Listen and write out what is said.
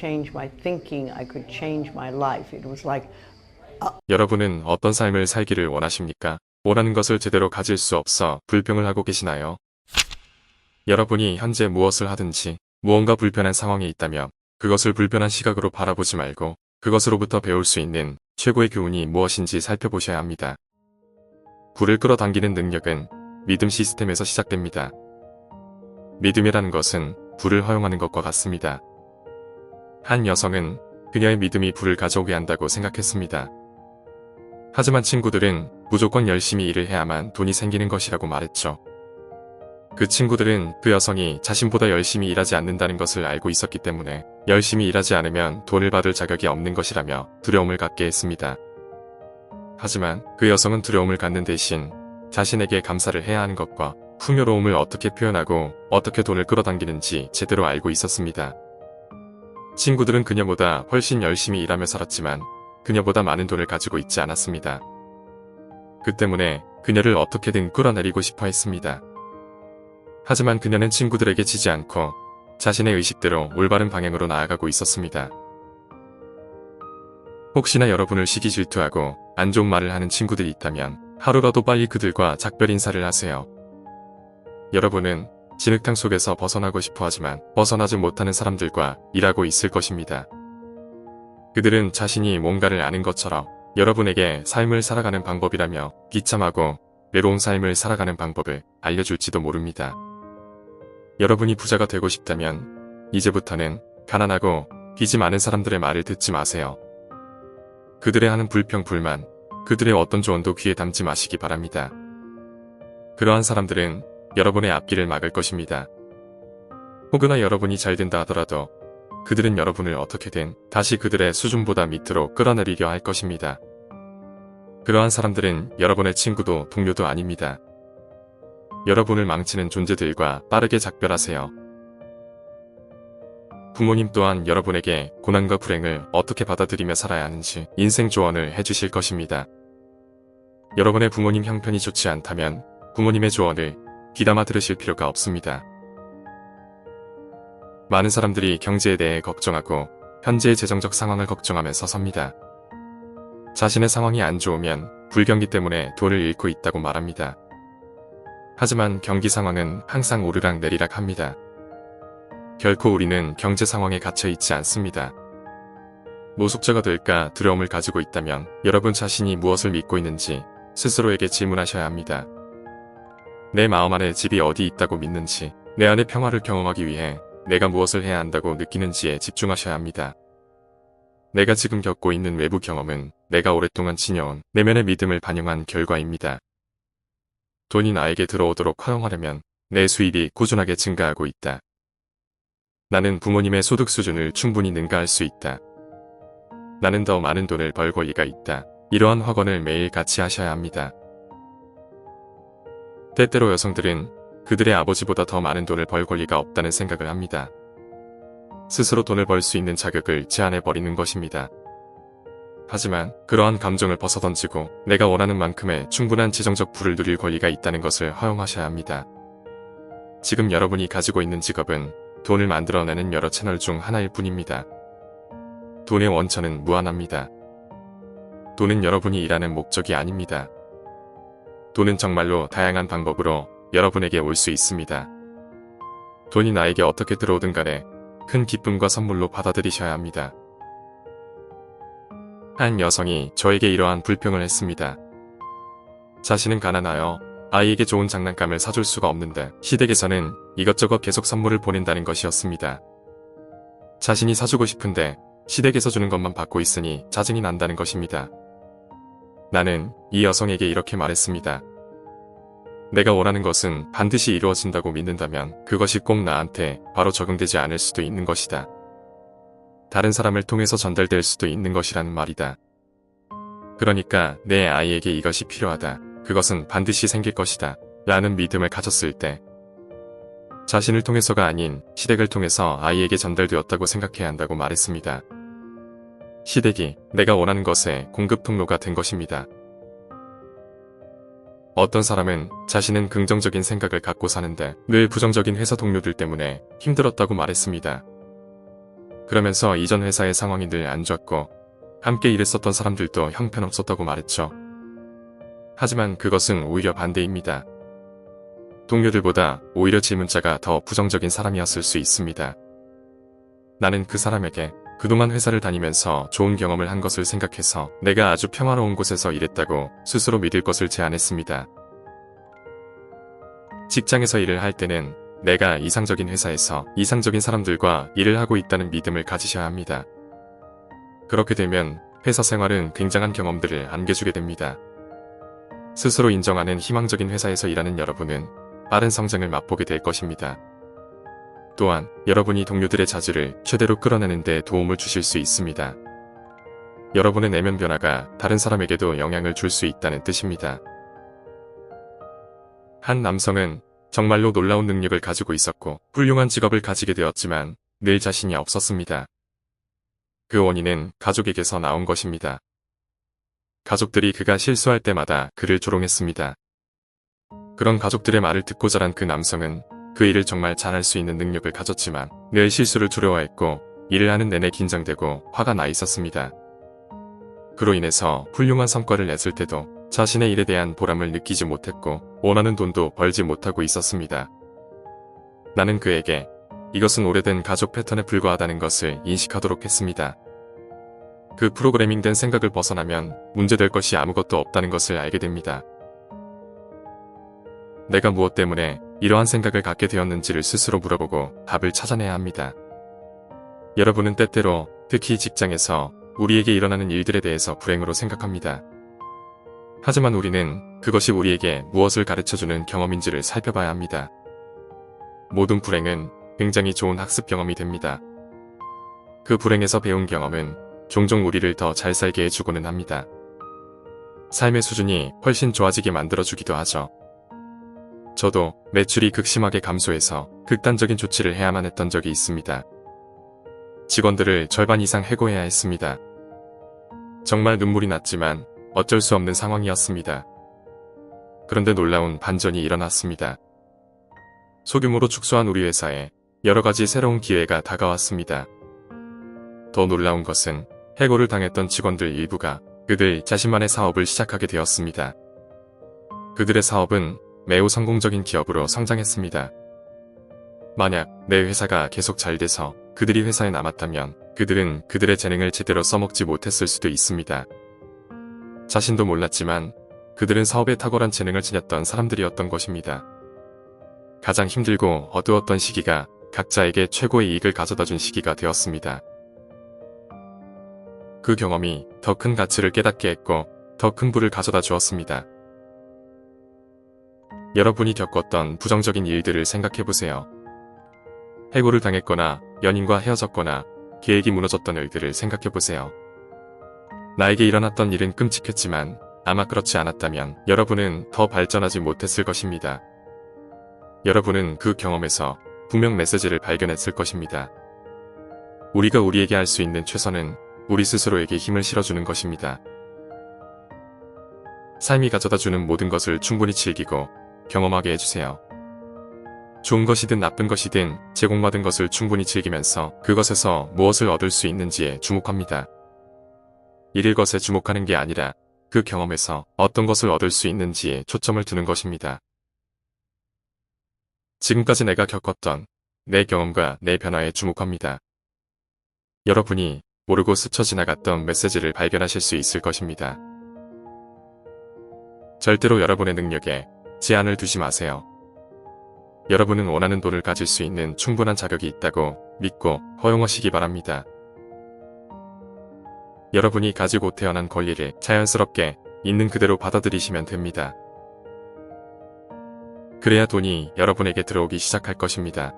change my thinking. I could change my life. It was like 여러분은 어떤 삶을 살기를 원하십니까? 원하는 것을 제대로 가질 수 없어 불평을 하고 계시나요? 여러분이 현재 무엇을 하든지 무언가 불편한 상황에 있다며 그것을 불편한 시각으로 바라보지 말고 그것으로부터 배울 수 있는 최고의 교훈이 무엇인지 살펴보셔야 합니다. 불을 끌어당기는 능력은 믿음 시스템에서 시작됩니다. 믿음이라는 것은 불을 허용하는 것과 같습니다. 한 여성은 그녀의 믿음이 불을 가져오게 한다고 생각했습니다. 하지만 친구들은 무조건 열심히 일을 해야만 돈이 생기는 것이라고 말했죠. 그 친구들은 그 여성이 자신보다 열심히 일하지 않는다는 것을 알고 있었기 때문에 열심히 일하지 않으면 돈을 받을 자격이 없는 것이라며 두려움을 갖게 했습니다. 하지만 그 여성은 두려움을 갖는 대신 자신에게 감사를 해야 하는 것과 풍요로움을 어떻게 표현하고 어떻게 돈을 끌어당기는지 제대로 알고 있었습니다. 친구들은 그녀보다 훨씬 열심히 일하며 살았지만 그녀보다 많은 돈을 가지고 있지 않았습니다. 그 때문에 그녀를 어떻게든 끌어내리고 싶어 했습니다. 하지만 그녀는 친구들에게 지지 않고 자신의 의식대로 올바른 방향으로 나아가고 있었습니다. 혹시나 여러분을 시기 질투하고 안 좋은 말을 하는 친구들이 있다면 하루라도 빨리 그들과 작별 인사를 하세요. 여러분은 진흙탕 속에서 벗어나고 싶어 하지만 벗어나지 못하는 사람들과 일하고 있을 것입니다. 그들은 자신이 뭔가를 아는 것처럼 여러분에게 삶을 살아가는 방법이라며 비참하고 외로운 삶을 살아가는 방법을 알려줄지도 모릅니다. 여러분이 부자가 되고 싶다면 이제부터는 가난하고 빚이 많은 사람들의 말을 듣지 마세요. 그들의 하는 불평, 불만, 그들의 어떤 조언도 귀에 담지 마시기 바랍니다. 그러한 사람들은 여러분의 앞길을 막을 것입니다. 혹여나 여러분이 잘 된다 하더라도 그들은 여러분을 어떻게든 다시 그들의 수준보다 밑으로 끌어내리려 할 것입니다. 그러한 사람들은 여러분의 친구도 동료도 아닙니다. 여러분을 망치는 존재들과 빠르게 작별하세요. 부모님 또한 여러분에게 고난과 불행을 어떻게 받아들이며 살아야 하는지 인생 조언을 해주실 것입니다. 여러분의 부모님 형편이 좋지 않다면 부모님의 조언을 귀담아 들으실 필요가 없습니다. 많은 사람들이 경제에 대해 걱정하고 현재의 재정적 상황을 걱정하면서 삽니다. 자신의 상황이 안 좋으면 불경기 때문에 돈을 잃고 있다고 말합니다. 하지만 경기 상황은 항상 오르락 내리락 합니다. 결코 우리는 경제 상황에 갇혀 있지 않습니다. 노숙자가 될까 두려움을 가지고 있다면 여러분 자신이 무엇을 믿고 있는지 스스로에게 질문하셔야 합니다. 내 마음 안에 집이 어디 있다고 믿는지, 내 안의 평화를 경험하기 위해 내가 무엇을 해야 한다고 느끼는지에 집중하셔야 합니다. 내가 지금 겪고 있는 외부 경험은 내가 오랫동안 지녀온 내면의 믿음을 반영한 결과입니다. 돈이 나에게 들어오도록 허용하려면 내 수입이 꾸준하게 증가하고 있다. 나는 부모님의 소득 수준을 충분히 능가할 수 있다. 나는 더 많은 돈을 벌 권리가 있다. 이러한 확언을 매일 같이 하셔야 합니다. 때때로 여성들은 그들의 아버지보다 더 많은 돈을 벌 권리가 없다는 생각을 합니다. 스스로 돈을 벌 수 있는 자격을 제한해 버리는 것입니다. 하지만 그러한 감정을 벗어던지고 내가 원하는 만큼의 충분한 재정적 부를 누릴 권리가 있다는 것을 허용하셔야 합니다. 지금 여러분이 가지고 있는 직업은 돈을 만들어내는 여러 채널 중 하나일 뿐입니다. 돈의 원천은 무한합니다. 돈은 여러분이 일하는 목적이 아닙니다. 돈은 정말로 다양한 방법으로 여러분에게 올 수 있습니다. 돈이 나에게 어떻게 들어오든 간에 큰 기쁨과 선물로 받아들이셔야 합니다. 한 여성이 저에게 이러한 불평을 했습니다. 자신은 가난하여 아이에게 좋은 장난감을 사줄 수가 없는데 시댁에서는 이것저것 계속 선물을 보낸다는 것이었습니다. 자신이 사주고 싶은데 시댁에서 주는 것만 받고 있으니 짜증이 난다는 것입니다. 나는 이 여성에게 이렇게 말했습니다. 내가 원하는 것은 반드시 이루어진다고 믿는다면 그것이 꼭 나한테 바로 적용되지 않을 수도 있는 것이다. 다른 사람을 통해서 전달될 수도 있는 것이라는 말이다. 그러니까 내 아이에게 이것이 필요하다. 그것은 반드시 생길 것이다. 라는 믿음을 가졌을 때 자신을 통해서가 아닌 시댁을 통해서 아이에게 전달되었다고 생각해야 한다고 말했습니다. 시댁이 내가 원하는 것의 공급 통로가 된 것입니다. 어떤 사람은 자신은 긍정적인 생각을 갖고 사는데 늘 부정적인 회사 동료들 때문에 힘들었다고 말했습니다. 그러면서 이전 회사의 상황이 늘 안 좋았고 함께 일했었던 사람들도 형편없었다고 말했죠. 하지만 그것은 오히려 반대입니다. 동료들보다 오히려 제 문자가 더 부정적인 사람이었을 수 있습니다. 나는 그 사람에게 그동안 회사를 다니면서 좋은 경험을 한 것을 생각해서 내가 아주 평화로운 곳에서 일했다고 스스로 믿을 것을 제안했습니다. 직장에서 일을 할 때는 내가 이상적인 회사에서 이상적인 사람들과 일을 하고 있다는 믿음을 가지셔야 합니다. 그렇게 되면 회사 생활은 굉장한 경험들을 안겨주게 됩니다. 스스로 인정하는 희망적인 회사에서 일하는 여러분은 빠른 성장을 맛보게 될 것입니다. 또한 여러분이 동료들의 자질을 최대로 끌어내는 데 도움을 주실 수 있습니다. 여러분의 내면 변화가 다른 사람에게도 영향을 줄 수 있다는 뜻입니다. 한 남성은 정말로 놀라운 능력을 가지고 있었고 훌륭한 직업을 가지게 되었지만 늘 자신이 없었습니다. 그 원인은 가족에게서 나온 것입니다. 가족들이 그가 실수할 때마다 그를 조롱했습니다. 그런 가족들의 말을 듣고 자란 그 남성은 그 일을 정말 잘할 수 있는 능력을 가졌지만 늘 실수를 두려워했고 일을 하는 내내 긴장되고 화가 나 있었습니다. 그로 인해서 훌륭한 성과를 냈을 때도 자신의 일에 대한 보람을 느끼지 못했고 원하는 돈도 벌지 못하고 있었습니다. 나는 그에게 이것은 오래된 가족 패턴에 불과하다는 것을 인식하도록 했습니다. 그 프로그래밍된 생각을 벗어나면 문제될 것이 아무것도 없다는 것을 알게 됩니다. 내가 무엇 때문에 이러한 생각을 갖게 되었는지를 스스로 물어보고 답을 찾아내야 합니다. 여러분은 때때로 특히 직장에서 우리에게 일어나는 일들에 대해서 불행으로 생각합니다. 하지만 우리는 그것이 우리에게 무엇을 가르쳐주는 경험인지를 살펴봐야 합니다. 모든 불행은 굉장히 좋은 학습 경험이 됩니다. 그 불행에서 배운 경험은 종종 우리를 더 잘 살게 해주고는 합니다. 삶의 수준이 훨씬 좋아지게 만들어주기도 하죠. 저도 매출이 극심하게 감소해서 극단적인 조치를 해야만 했던 적이 있습니다. 직원들을 절반 이상 해고해야 했습니다. 정말 눈물이 났지만 어쩔 수 없는 상황이었습니다. 그런데 놀라운 반전이 일어났습니다. 소규모로 축소한 우리 회사에 여러 가지 새로운 기회가 다가왔습니다. 더 놀라운 것은 해고를 당했던 직원들 일부가 그들 자신만의 사업을 시작하게 되었습니다. 그들의 사업은 매우 성공적인 기업으로 성장했습니다. 만약 내 회사가 계속 잘 돼서 그들이 회사에 남았다면 그들은 그들의 재능을 제대로 써먹지 못했을 수도 있습니다. 자신도 몰랐지만 그들은 사업에 탁월한 재능을 지녔던 사람들이었던 것입니다. 가장 힘들고 어두웠던 시기가 각자에게 최고의 이익을 가져다 준 시기가 되었습니다. 그 경험이 더 큰 가치를 깨닫게 했고 더 큰 부를 가져다 주었습니다. 여러분이 겪었던 부정적인 일들을 생각해 보세요. 해고를 당했거나 연인과 헤어졌거나 계획이 무너졌던 일들을 생각해 보세요. 나에게 일어났던 일은 끔찍했지만 아마 그렇지 않았다면 여러분은 더 발전하지 못했을 것입니다. 여러분은 그 경험에서 분명 메시지를 발견했을 것입니다. 우리가 우리에게 할 수 있는 최선은 우리 스스로에게 힘을 실어주는 것입니다. 삶이 가져다 주는 모든 것을 충분히 즐기고 경험하게 해주세요. 좋은 것이든 나쁜 것이든 제공받은 것을 충분히 즐기면서 그것에서 무엇을 얻을 수 있는지에 주목합니다. 잃을 것에 주목하는 게 아니라 그 경험에서 어떤 것을 얻을 수 있는지에 초점을 두는 것입니다. 지금까지 내가 겪었던 내 경험과 내 변화에 주목합니다. 여러분이 모르고 스쳐 지나갔던 메시지를 발견하실 수 있을 것입니다. 절대로 여러분의 능력에 제한을 두지 마세요. 여러분은 원하는 돈을 가질 수 있는 충분한 자격이 있다고 믿고 허용하시기 바랍니다. 여러분이 가지고 태어난 권리를 자연스럽게 있는 그대로 받아들이시면 됩니다. 그래야 돈이 여러분에게 들어오기 시작할 것입니다.